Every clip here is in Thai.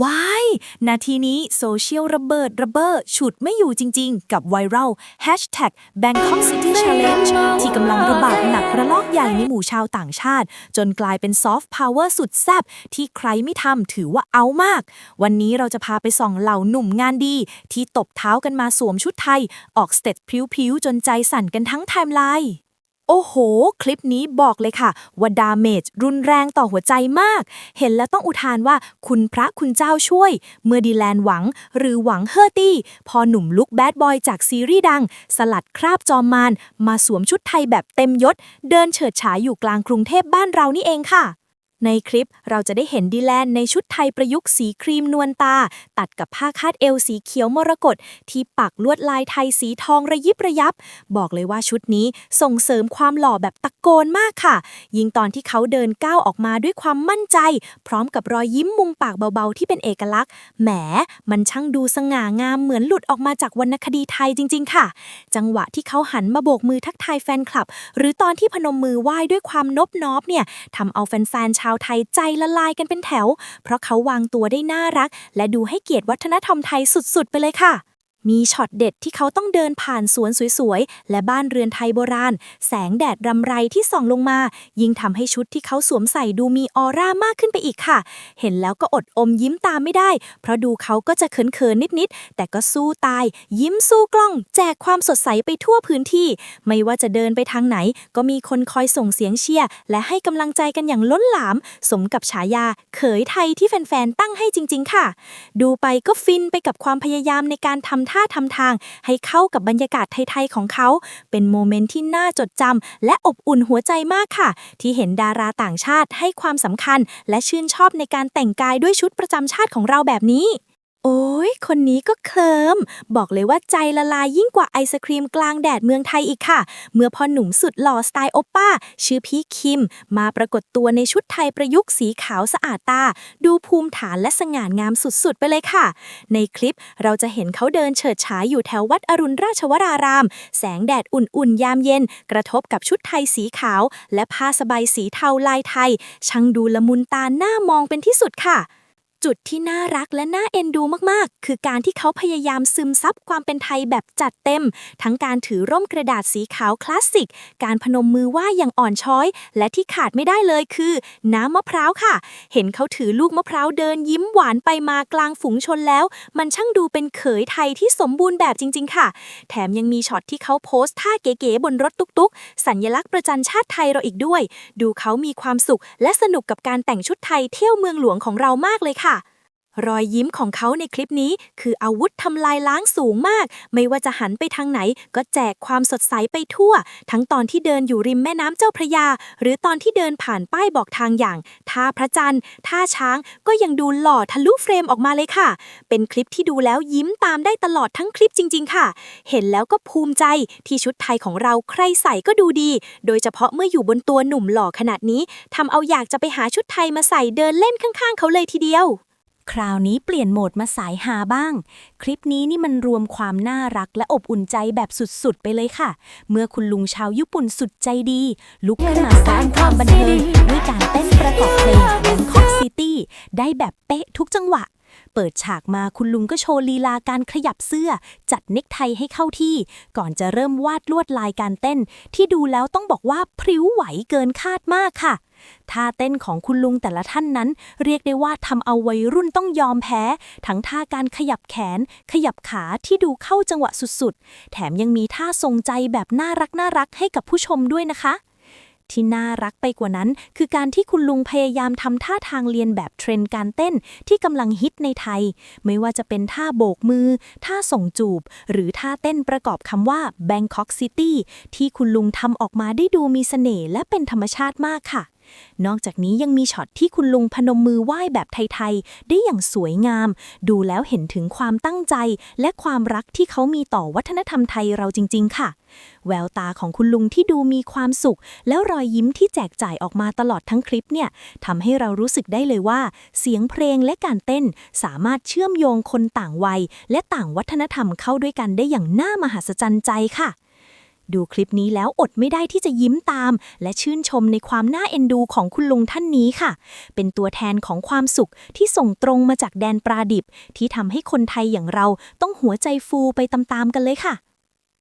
ว้าย นาทีนี้โซเชียลระเบิดระเบ้อฉุดไม่อยู่จริงๆ กับไวรัล Hashtag Bangkok City Challenge ที่กำลังระบาดหนักระลอกใหญ่ในหมู่ชาวต่างชาติ จนกลายเป็นซอฟต์พาวเวอร์สุดแซ่บที่ใครไม่ทำถือว่าเอามาก วันนี้เราจะพาไปส่องเหล่าหนุ่มงานดี ที่ตบเท้ากันมาสวมชุดไทย ออกสเต็ปพริ้วๆ จนใจสั่นกันทั้งไทม์ไลน์ อ้โห คลิปนี้บอกเลยค่ะ ว่าดาเมจรุนแรงต่อหัวใจมาก เห็นแล้วต้องอุทานว่าคุณพระคุณเจ้าช่วย เมื่อดีแลนหวังหรือหวังเฮอร์ตี้ พอหนุ่มลุกแบดบอยจากซีรีส์ดัง สลัดคราบจอมมาน มาสวมชุดไทยแบบเต็มยศ เดินเฉิดฉายอยู่กลางกรุงเทพบ้านเรานี่เองค่ะ ในคลิปเราจะได้เห็นดีแลนในชุดไทยประยุกต์สีครีมนวลตา ตัดกับผ้าคาดเอวสีเขียวมรกตที่ปักลวดลายไทยสีทองระยิบระยับ บอกเลยว่าชุดนี้ส่งเสริมความหล่อแบบตะโกนมากค่ะ ยิ่งตอนที่เขาเดินก้าวออกมาด้วยความมั่นใจ พร้อมกับรอยยิ้มมุมปากเบาๆที่เป็นเอกลักษณ์แหมมันช่างดูสง่างามเหมือนหลุดออกมาจากวรรณคดีไทยจริง ๆ ค่ะ จังหวะที่เขาหันมาโบกมือทักทายแฟนคลับ หรือตอนที่พนมมือไหว้ด้วยความนบนอบเนี่ยทำเอาแฟนๆชาวไทยใจละลายกันเป็นแถว เพราะเขาวางตัวได้น่ารัก และดูให้เกียรติวัฒนธรรมไทยสุดๆ ไปเลยค่ะ มีช็อตเด็ดที่เขาต้องเดินผ่านสวนสวยๆ และบ้านเรือนไทยโบราณ แสงแดดรำไรที่ส่องลงมา ยิ่งทำให้ชุดที่เขาสวมใส่ดูมีออร่ามากขึ้นไปอีกค่ะ เห็นแล้วก็อดอมยิ้มตามไม่ได้ เพราะดูเขาก็จะเขินๆ นิดๆ แต่ก็สู้ตาย ยิ้มสู้กล้อง แจกความสดใสไปทั่วพื้นที่ ไม่ว่าจะเดินไปทางไหน ก็มีคนคอยส่งเสียงเชียร์และให้กำลังใจกันอย่างล้นหลาม สมกับฉายา เขยไทยที่แฟนๆตั้งให้จริง ๆ ค่ะ ดูไปก็ฟินไปกับความพยายามในการทำท่าทำทาง ให้เข้ากับบรรยากาศไทย ๆ ของเขา เป็นโมเมนต์ที่น่าจดจำและอบอุ่นหัวใจมากค่ะ ที่เห็นดาราต่างชาติให้ความสำคัญ และชื่นชอบในการแต่งกายด้วยชุดประจำชาติของเราแบบนี้ โอ้ยคนนี้ก็เคลิมบอกเลยว่าใจละลายยิ่งกว่าไอศครีมกลางแดดเมืองไทยอีกค่ะ เมื่อพ่อหนุ่มสุดหล่อสไตล์โอปป้า ชื่อพี่คิม มาปรากฏตัวในชุดไทยประยุกต์สีขาวสะอาดตา ดูภูมิฐานและสง่างามสุดๆ ไปเลยค่ะ ในคลิปเราจะเห็นเขาเดินเฉิดฉายอยู่แถววัดอรุณราชวราราม แสงแดดอุ่นๆ ยามเย็น กระทบกับชุดไทยสีขาว และผ้าสบายสีเทาลายไทย ช่างดูละมุนตาหน้ามองเป็นที่สุดค่ะ จุดที่น่ารักและน่าเอ็นดูมากๆ คือการที่เขาพยายามซึมซับความเป็นไทยแบบจัดเต็ม ทั้งการถือร่มกระดาษสีขาวคลาสสิก การพนมมือไหว้อย่างอ่อนช้อย และที่ขาดไม่ได้เลยคือ น้ำมะพร้าวค่ะ เห็นเขาถือลูกมะพร้าวเดินยิ้มหวานไปมากลางฝูงชนแล้ว มันช่างดูเป็นเขยไทยที่สมบูรณ์แบบจริง ๆ ค่ะ แถมยังมีช็อตที่เขาโพสต์ท่าเก๋ๆบนรถตุ๊กๆ สัญลักษณ์ประจันชาติไทยเราอีกด้วย ดูเขามีความสุข และสนุกกับการแต่งชุดไทยเที่ยวเมืองหลวงของเรามากเลยค่ะ รอยยิ้มของเขาในคลิปนี้คืออาวุธทำลายล้างสูงมาก ไม่ว่าจะหันไปทางไหน ก็แจกความสดใสไปทั่ว ทั้งตอนที่เดินอยู่ริมแม่น้ำเจ้าพระยา หรือตอนที่เดินผ่านป้ายบอกทางอย่างท่าพระจันทร์ท่าช้างก็ยังดูหล่อทะลุเฟรมออกมาเลยค่ะ เป็นคลิปที่ดูแล้วยิ้มตามได้ตลอดทั้งคลิปจริง ๆ ค่ะ เห็นแล้วก็ภูมิใจที่ชุดไทยของเราใครใส่ก็ดูดี โดยเฉพาะเมื่ออยู่บนตัวหนุ่มหล่อขนาดนี้ทำเอาอยากจะไปหาชุดไทยมาใส่เดินเล่นข้างๆ เขาเลยทีเดียว คราวนี้เปลี่ยนโหมดมาสายหาบ้าง คลิปนี้นี่มันรวมความน่ารักและอบอุ่นใจแบบสุดๆ ไปเลยค่ะ เมื่อคุณลุงชาวญี่ปุ่นสุดใจดี ลุกขึ้นมาสร้างความบันเทิงด้วยการเต้นประกอบเพลง Bangkok City ได้แบบเป๊ะทุกจังหวะ เปิดฉากมาคุณลุงก็โชว์ลีลาการขยับเสื้อ จัดเน็กไทให้เข้าที่ ก่อนจะเริ่มวาดลวดลายการเต้น ที่ดูแล้วต้องบอกว่าพริ้วไหวเกินคาดมากค่ะ ท่าเต้นของคุณลุงแต่ละท่านนั้น เรียกได้ว่าทำเอาวัยรุ่นต้องยอมแพ้ ทั้งท่าการขยับแขน ขยับขาที่ดูเข้าจังหวะสุดๆ แถมยังมีท่าทรงใจแบบน่ารักน่ารักให้กับผู้ชมด้วยนะคะที่น่ารักไปกว่านั้น คือการที่คุณลุงพยายามทำท่าทางเรียนแบบเทรนด์การเต้นที่กำลังฮิตในไทย ไม่ว่าจะเป็นท่าโบกมือ ท่าส่งจูบ หรือท่าเต้นประกอบคำว่า Bangkok City ที่คุณลุงทำออกมาได้ดูมีเสน่ห์และเป็นธรรมชาติมากค่ะ นอกจากนี้ยังมีช็อตที่คุณลุงพนมมือไหว้แบบไทยๆ ได้อย่างสวยงาม ดูแล้วเห็นถึงความตั้งใจ และความรักที่เขามีต่อวัฒนธรรมไทยเราจริง ๆ ค่ะ แววตาของคุณลุงที่ดูมีความสุข แล้วรอยยิ้มที่แจกจ่ายออกมาตลอดทั้งคลิปเนี่ยทำให้เรารู้สึกได้เลยว่า เสียงเพลงและการเต้นสามารถเชื่อมโยงคนต่างวัย และต่างวัฒนธรรมเข้าด้วยกันได้อย่างน่ามหัศจรรย์ใจค่ะ ดูคลิปนี้แล้วอดไม่ได้ที่จะยิ้มตาม และชื่นชมในความน่าเอ็นดูของคุณลุงท่านนี้ค่ะ เป็นตัวแทนของความสุขที่ส่งตรงมาจากแดนปลาดิบ ที่ทำให้คนไทยอย่างเราต้องหัวใจฟูไปตามๆกันเลยค่ะ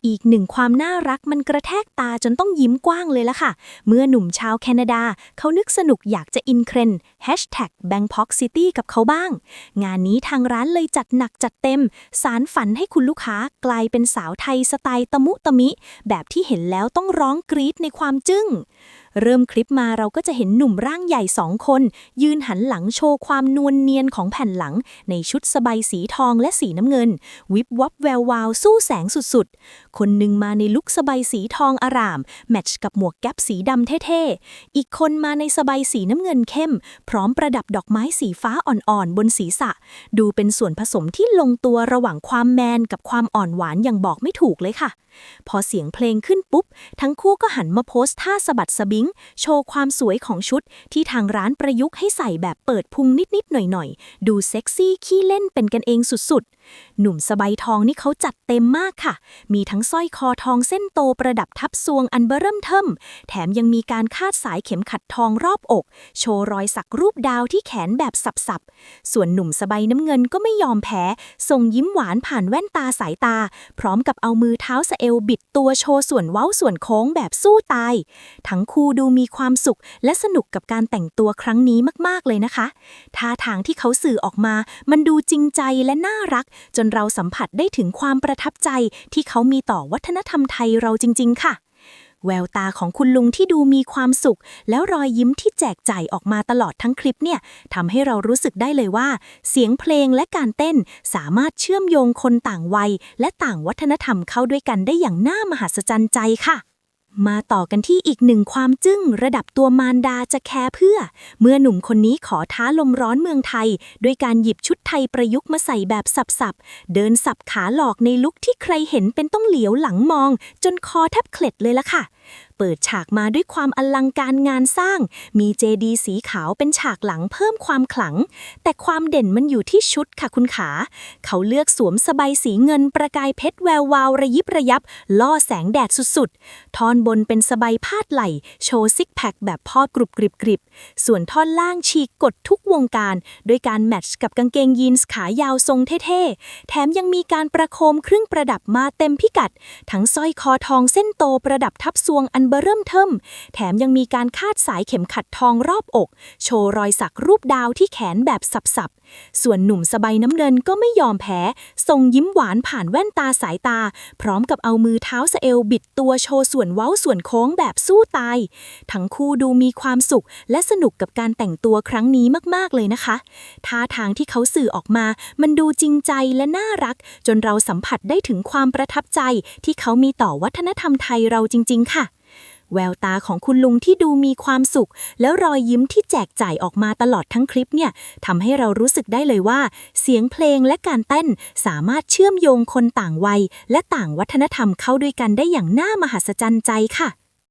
อีกหนึ่งความน่ารักมันกระแทกตาจนต้องยิ้มกว้างเลยละค่ะ เมื่อหนุ่มชาวแคนาดา เขานึกสนุกอยากจะอินเครน Hashtag Bangkok City กับเขาบ้าง งานนี้ทางร้านเลยจัดหนักจัดเต็ม สารฝันให้คุณลูกค้ากลายเป็นสาวไทยสไตล์ตะมุตะมิ แบบที่เห็นแล้วต้องร้องกรี๊ดในความจึ้งเริ่มคลิปมาเราก็จะเห็นหนุ่มร่างใหญ่สองคน ยืนหันหลังโชว์ความนวลเนียนของแผ่นหลัง ในชุดสบายสีทองและสีน้ำเงิน วิบวับแวววาวสู้แสงสุดๆ คนหนึ่งมาในลุคสบายสีทองอาราม แมทช์กับหมวกแก๊ปสีดำเท่ๆ อีกคนมาในสบายสีน้ำเงินเข้ม พร้อมประดับดอกไม้สีฟ้าอ่อนๆ บนศีรษะ ดูเป็นส่วนผสมที่ลงตัวระหว่างความแมนกับความอ่อนหวานอย่างบอกไม่ถูกเลยค่ะ พอเสียงเพลงขึ้นปุ๊บ ทั้งคู่ก็หันมาโพสท่าสะบัดสะบิงโชว์ความสวยของชุดที่ทางร้านประยุกต์ให้ใส่แบบเปิดพุงนิดๆหน่อยๆ ดูเซ็กซี่ขี้เล่นเป็นกันเองสุดๆ หนุ่มสบายทองนี่เขาจัดเต็มมากค่ะ มีทั้งสร้อยคอทองเส้นโตประดับทับซวงอันเบอร์เริ่มเทิมแถมยังมีการคาดสายเข็มขัดทองรอบอก โชว์รอยสักรูปดาวที่แขนแบบสับๆ ส่วนหนุ่มสบายน้ำเงินก็ไม่ยอมแพ้ส่งยิ้มหวานผ่านแว่นตาสายตา พร้อมกับเอามือเท้าสะเอวบิดตัวโชว์ส่วนเว้าส่วนโค้งแบบสู้ตาย ทั้งคู่ดูมีความสุข และสนุกกับการแต่งตัวครั้งนี้มากๆเลยนะคะท่าทางที่เขาสื่อออกมา มันดูจริงใจและน่ารักจนเราสัมผัสได้ถึงความประทับใจที่เขามีต่อวัฒนธรรมไทยเราจริง ๆ ค่ะ แววตาของคุณลุงที่ดูมีความสุข แล้วรอยยิ้มที่แจกจ่ายออกมาตลอดทั้งคลิปเนี่ยทำให้เรารู้สึกได้เลยว่า เสียงเพลงและการเต้นสามารถเชื่อมโยงคนต่างวัย และต่างวัฒนธรรมเข้าด้วยกันได้อย่างน่ามหัศจรรย์ใจค่ะ มาต่อกันที่อีกหนึ่งความจึ้งระดับตัวมารดาจะแคร์เพื่อ เมื่อหนุ่มคนนี้ขอท้าลมร้อนเมืองไทย ด้วยการหยิบชุดไทยประยุกต์มาใส่แบบสับๆ เดินสับขาหลอกในลุคที่ใครเห็นเป็นต้องเหลียวหลังมอง จนคอแทบเคล็ดเลยล่ะค่ะ เปิดฉากมาด้วยความอลังการงานสร้าง มีเจดีสีขาวเป็นฉากหลังเพิ่มความขลัง แต่ความเด่นมันอยู่ที่ชุดค่ะคุณขา เขาเลือกสวมสบายสีเงินประกายเพชรแวววาวระยิบระยับ ล่อแสงแดดสุดๆ ท่อนบนเป็นสบายพาดไหล่ โชว์ซิกแพคแบบพอดกรุบกริบกริบ ส่วนท่อนล่างฉีกกดทุกวงการด้วยการแมทช์กับกางเกงยีนส์ขายาวทรงเท่ๆ แถมยังมีการประโคมเครื่องประดับมาเต็มพิกัด ทั้งสร้อยคอทองเส้นโตประดับทับซวงอันเบอร์เริ่มเทิมแถมยังมีการคาดสายเข็มขัดทองรอบอก โชว์รอยสักรูปดาวที่แขนแบบสับๆ ส่วนหนุ่มสบายน้ำเงินก็ไม่ยอมแพ้ส่งยิ้มหวานผ่านแว่นตาสายตา พร้อมกับเอามือเท้าสเอวบิดตัวโชว์ส่วนเว้าส่วนโค้งแบบสู้ตาย ทั้งคู่ดูมีความสุข และสนุกกับการแต่งตัวครั้งนี้มากๆเลยนะคะท่าทางที่เขาสื่อออกมา มันดูจริงใจและน่ารัก จนเราสัมผัสได้ถึงความประทับใจที่เขามีต่อวัฒนธรรมไทยเราจริง ๆ ค่ะ แววตาของคุณลุงที่ดูมีความสุข แล้วรอยยิ้มที่แจกจ่ายออกมาตลอดทั้งคลิปเนี่ยทำให้เรารู้สึกได้เลยว่า เสียงเพลงและการเต้นสามารถเชื่อมโยงคนต่างวัย และต่างวัฒนธรรมเข้าด้วยกันได้อย่างน่ามหัศจรรย์ใจค่ะ